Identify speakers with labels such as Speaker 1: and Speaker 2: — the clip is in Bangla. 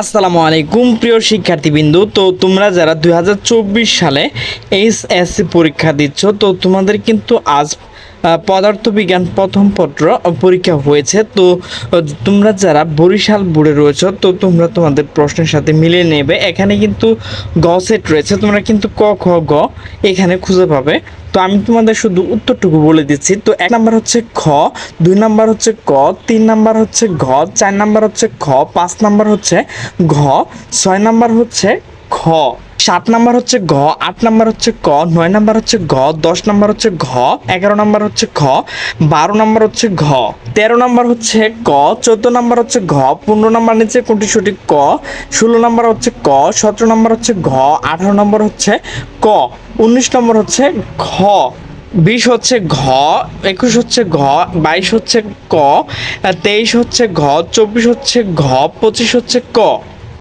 Speaker 1: আসসালামু আলাইকুম, প্রিয় শিক্ষার্থীবৃন্দ। তো তোমরা যারা দু হাজার চব্বিশ সালে এইচ এসসি পরীক্ষা দিচ্ছ, তো তোমাদের কিন্তু আজ পদার্থবিজ্ঞান প্রথম পত্র পরীক্ষা হয়েছে। তো, তোমরা যারা বরিশাল বোর্ডে রয়েছে, তো তোমরা তোমাদের প্রশ্নের সাথে মিলিয়ে নেবে। এখানে কিন্তু গ সেট রয়েছে, তোমরা কিন্তু ক, খ, গ এখানে খুঁজে পাবে। তো আমি তোমাদের শুধু উত্তরটুকু বলে দিচ্ছি। তো এক নাম্বার হচ্ছে খ, দুই নাম্বার হচ্ছে ক, তিন নাম্বার হচ্ছে ঘ, চার নাম্বার হচ্ছে খ, পাঁচ নাম্বার হচ্ছে ঘ, ছয় নাম্বার হচ্ছে খ সাত নাম্বার হচ্ছে ঘ আট নাম্বার হচ্ছে ক নয় নাম্বার হচ্ছে ঘ দশ নাম্বার হচ্ছে ঘ এগারো নাম্বার হচ্ছে খ বারো নাম্বার হচ্ছে ঘ তেরো নাম্বার হচ্ছে ক চোদ্দ নাম্বার হচ্ছে ঘ পনেরো নাম্বার নিচে কোনটি সঠিক ক ষোলো নাম্বার হচ্ছে ক সতেরো নাম্বার হচ্ছে ঘ আঠারো নম্বর হচ্ছে ক উনিশ নম্বর হচ্ছে ঘ বিশ হচ্ছে ঘ একুশ হচ্ছে ঘ বাইশ হচ্ছে ক তেইশ হচ্ছে ঘ চব্বিশ হচ্ছে ঘ পঁচিশ হচ্ছে ক